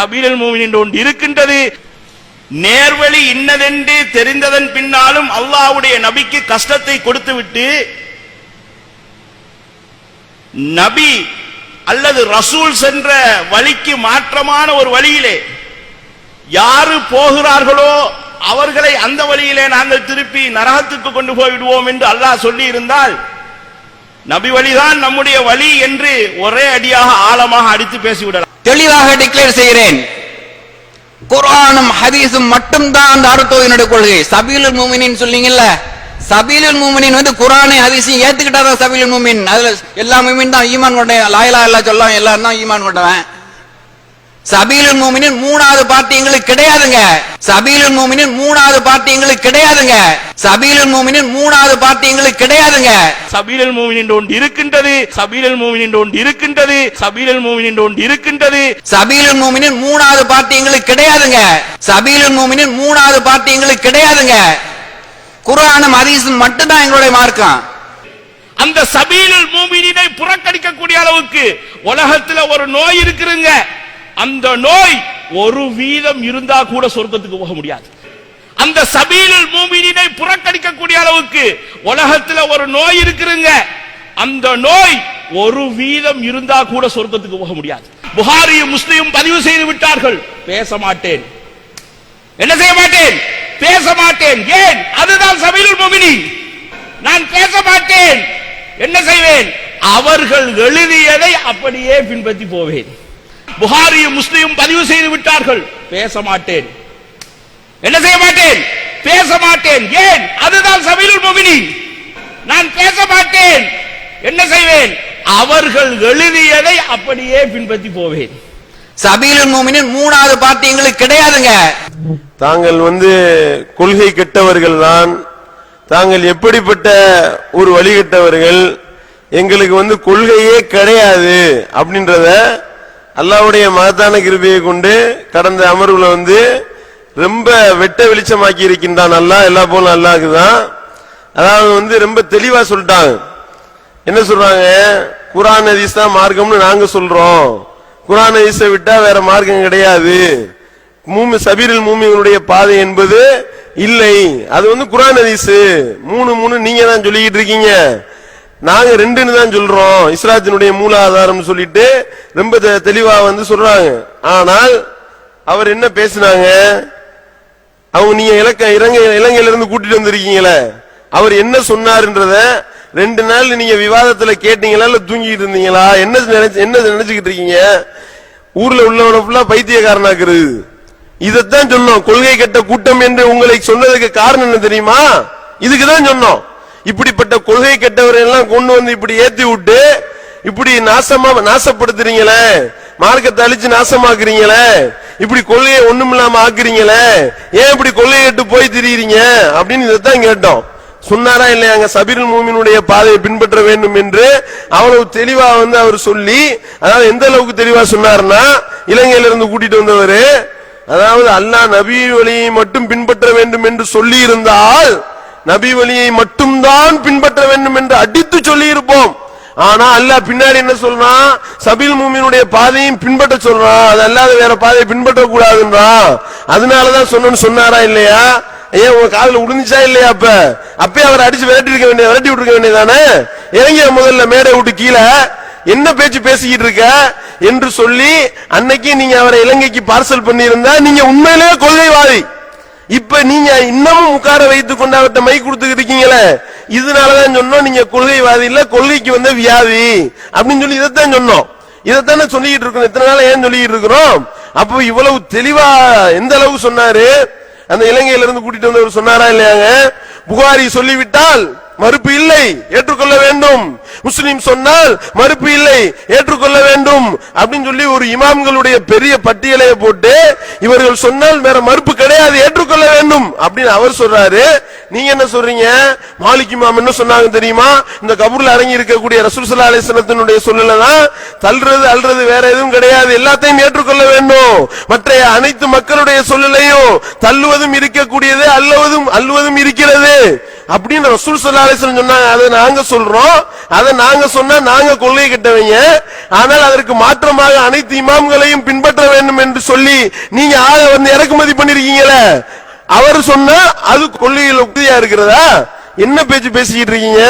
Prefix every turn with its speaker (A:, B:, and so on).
A: சபீரல் மூமின் என்று ஒன்று இருக்கின்றது. நேர்வழி இன்னதென்று தெரிந்ததன் பின்னாலும் அல்லாவுடைய நபிக்கு கஷ்டத்தை கொடுத்துவிட்டு நபி அல்லது ரசூல் சென்ற வழிக்கு மாற்றமான ஒரு வழியிலே யாரு போகிறார்களோ அவர்களை அந்த வழியிலே நாங்கள் திருப்பி நரகத்துக்கு கொண்டு போய் விடுவோம் என்று அல்லாஹ் சொல்லி இருந்தால் நபி வழிதான் நம்முடைய வழி என்று ஒரே அடியாக ஆழமாக அடித்து பேசிவிடலாம்.
B: தெளிவாக டிக்ளேர் செய்கிறேன். குரானும் ஹதீஸும் மட்டும்தான் அந்த அறுத்தோவினுடைய கொள்கை. சபீலுல் மூமினின் சொன்னீங்கல்ல? சபீலுல் மூமினின் வந்து குரானை ஹதீஸையும் ஏத்துக்கிட்டாதான் சபீலுல் மூமின். அதுல எல்லா மூமின் தான் ஈமான் கொண்டேன் லாயலா எல்லாம் சொல்லலாம் எல்லாரும் தான் ஈமான் கொண்டவன். சபீலுல் மூமினின் மூணாவது பார்ட்டி எங்களுக்கு கிடையாதுங்க. சபீலுல் மூமினின் மூணாவது பார்ட்டி எங்களுக்கு கிடையாதுங்க. சபீலுல் மூமினின் மூணாவது பார்ட்டி எங்களுக்கு கிடையாதுங்க.
A: சபீலல் மூமின் என்று ஒன்று இருக்கின்றது. சபீலல் மூமின் என்று ஒன்று இருக்கின்றது. சபீலல் மூமின் என்று ஒன்று இருக்கின்றது.
B: சபீலுல் மூமினின் மூணாவது பார்ட்டி எங்களுக்கு கிடையாதுங்க. சபீலுல் மூமினின் மூணாவது பார்ட்டி எங்களுக்கு கிடையாதுங்க. குர்ஆனும் ஹதீஸும் மட்டும்தான் எங்களுடைய மார்க்கம்.
A: அந்த சபீலுல் மூமினை புறக்கணிக்கக்கூடிய அளவுக்கு உலகத்துல ஒரு நோய் இருக்குதுங்க. அந்த நோய் ஒரு வீதம் இருந்தா கூட சொர்க்கத்துக்கு போக முடியாது. அந்த சபீலில் மூமினை புறக்கணிக்கக்கூடிய அளவுக்கு உலகத்துல ஒரு நோய் இருக்குதுங்க. அந்த நோய் ஒரு வீதம் இருந்தா கூட சொர்க்கத்துக்கு போக முடியாது. புகாரியும் முஸ்லீம் பதிவு செய்து விட்டார்கள். பேச மாட்டேன். என்ன செய்ய மாட்டேன்? பேச மாட்டேன். ஏன்? அதுதான் சபீலுல் மூமினின். நான் பேச மாட்டேன். என்ன செய்வேன்? அவர்கள் எழுதியதை அப்படியே பின்பற்றி போவேன். புகாரியும் முஸ்லிமும் பதிவு செய்து விட்டார்கள். பேச மாட்டேன். என்ன செய்ய மாட்டேன்? பேச மாட்டேன். ஏன்? அதுதான் சபீலுல் மூமினின் நான் பேச மாட்டேன். என்ன செய்வேன்? அவர்கள் எழுதியதை அப்படியே பின்பற்றி போவேன்.
B: சபீலுல் மூமினின் மூணாவது பார்ட்டி எங்களுக்கு கிடையாதுங்க.
C: தாங்கள் வந்து கொள்கை கெட்டவர்கள் தான் தாங்கள் எப்படிப்பட்ட ஒரு வழிகட்டவர்கள் எங்களுக்கு வந்து கொள்கையே கிடையாது அப்படின்றத அல்லாவுடைய மகத்தான கிருபையை கொண்டு கடந்த அமர்வுல வந்து ரொம்ப வெட்ட வெளிச்சமாக்கி இருக்கின்றான் நல்லா எல்லா போலும் நல்லா இருக்குதான் அதாவது வந்து ரொம்ப தெளிவா சொல்லிட்டாங்க என்ன சொல்றாங்க? குரான் ஹதீஸ் தான் மார்க்கம்னு நாங்க சொல்றோம். குரான் ஹதீஸை விட்டா வேற மார்க்கம் கிடையாது. மூமி சபீரில் மூமியினுடைய பாதை என்பது இல்லை. அது வந்து குரான் ஹதீஸ். மூணு மூணு நீங்க தான் சொல்லிக்கிட்டு இருக்கீங்க. நாங்க ரெண்டுன்னு தான் சொல்றோம். இஸ்லாத்தினுடைய மூல ஆதாரம்னு சொல்லிட்டு ரொம்ப தெ- தெளிவா வந்து சொல்றாங்க. ஆனால் அவர் என்ன பேசினாங்க? அவங்க நீங்க இலக்க இலங்கை இலங்கையில இருந்து கூட்டிட்டு வந்திருக்கீங்களே. அவர் என்ன சொன்னாருன்றத ரெண்டு நாள் நீங்க விவாதத்துல கேட்டீங்களா இல்ல தூங்கிட்டு இருந்தீங்களா? என்ன நினைச்சு என்ன நினைச்சுக்கிட்டு இருக்கீங்க? ஊர்ல உள்ளவன ஃபுல்லா பைத்தியக்காரனாக்குறது. இதைத்தான் சொன்னோம். கொள்கை கெட்ட கூட்டம் என்று உங்களை சொன்னதுக்கு காரணம் என்ன தெரியுமா? இதுக்கு தான் சொன்னோம். இப்படிப்பட்ட கொள்கை கெட்டவரை எல்லாம் கொண்டு வந்து இப்படி ஏத்தி விட்டு இப்படி நாசமா நாசப்படுத்துறீங்களே? மார்க்கத்தை அழிச்சு நாசமாக்குறீங்களே? இப்படி கொள்கையை ஒண்ணுமில்லாம ஆக்குறீங்களே? ஏன் இப்படி கொள்கையை கெட்டு போய் திரியிறீங்க? அப்படின்னு இதைத்தான் கேட்டோம். சொன்னாரா இல்லையாங்க சபீருல் மூமினுடைய பாதையை பின்பற்ற வேண்டும் என்று? அவ்வளவு தெளிவா வந்து அவர் சொல்லி அதாவது எந்த அளவுக்கு தெளிவா சொன்னாருன்னா இலங்கையில இருந்து கூட்டிட்டு வந்தவரு அதாவது அல்லாஹ் நபி வழியை மட்டும் பின்பற்ற வேண்டும் என்று சொல்லி இருந்தால் நபி வழியை மட்டும்தான் பின்பற்ற வேண்டும் என்று அடித்து சொல்லி இருப்போம் ஆனா அல்லாஹ் பின்னாடி என்ன சொல்றான் சபில் மூமியினுடைய பாதையும் பின்பற்ற சொல்றான் அது அல்லாத வேற பாதையை பின்பற்ற கூடாதுன்றான் அதனாலதான் சொன்னோன்னு சொன்னாரா இல்லையா? ஏன் உங்க காதல உடுந்துச்சா இல்லையா அப்ப? அப்பயே அவரை அடிச்சு விரட்டி இருக்க வேண்டிய விரட்டி விட்டுருக்க வேண்டியதானே இறங்கிய முதல்ல மேடை விட்டு கீழே என்ன பேச்சு பேசிக்கிட்டு இருக்க என்று சொல்லி அன்னைக்கு நீங்க அவரை இலங்கைக்கு பார்சல் பண்ணியிருந்தா நீங்க உண்மையிலேயே கொள்கைவாதி இப்ப நீங்க இன்னமும் உட்கார வைத்துக் கொண்டு அவர்கிட்ட மை கொடுத்துக்கிட்டு இருக்கீங்களே இதனாலதான் சொன்னோம் நீங்க கொள்கைவாதி இல்ல கொள்கைக்கு வந்த வியாதி. அப்படின்னு சொல்லி இதைத்தான் சொன்னோம். இதைத்தானே சொல்லிக்கிட்டு இருக்கோம். இத்தனை நாளா ஏன் சொல்லிக்கிட்டு இருக்கிறோம்? அப்போ இவ்வளவு தெளிவா எந்த அளவு சொன்னாரு? அந்த இலங்கையில இருந்து கூட்டிட்டு வந்தவர் சொன்னாரா இல்லையாங்க? புகாரி சொல்லிவிட்டால் மறுப்பு இல்லை ஏற்றுக்கொள்ள வேண்டும். முஸ்லிம் சொன்னால் மறுப்பு இல்லை ஏற்றுக்கொள்ள வேண்டும். அப்படின்னு சொல்லி ஒரு இமாம்களுடைய பெரிய பட்டியலை போட்டு இவர்கள் சொன்னால் வேற மறுப்பு கிடையாது ஏற்றுக்கொள்ள வேண்டும் அப்படின்னு அவர் சொல்றாரு. நீங்க என்ன சொல்றீங்க? மாலிக் இமாம் என்ன சொன்னாங்க தெரியுமா? இந்த கபூர்ல அடங்கி இருக்கக்கூடிய ரசூல் ஸல்லல்லாஹு அலைஹி சொல்லல தான் தள்ளுறது அல்றது வேற எதுவும் கிடையாது. எல்லாத்தையும் ஏற்றுக்கொள்ள வேண்டும். மற்ற அனைத்து மக்களுடைய சொல்லலையும் தள்ளுவதும் இருக்கக்கூடியது அல்லவதும் அல்லுவதும் இருக்கிறது. அப்படின்னு ரசூல் ஸல்லல்லாஹு அலிஸ்லம் சொன்னாங்க. அதை நாங்க சொல்றோம். அதை நாங்க சொன்னா நாங்க கொள்கை கட்டவங்க. ஆனால் அதற்கு மாற்றமாக அனைத்து இமாம்களையும் பின்பற்ற வேண்டும் என்று சொல்லி நீங்க ஆக வந்து இறக்குமதி பண்ணிருக்கீங்களே. அவர் சொன்னா அது கொள்கையில் உறுதியா இருக்கிறதா? என்ன பேச்சு பேசிக்கிட்டு இருக்கீங்க?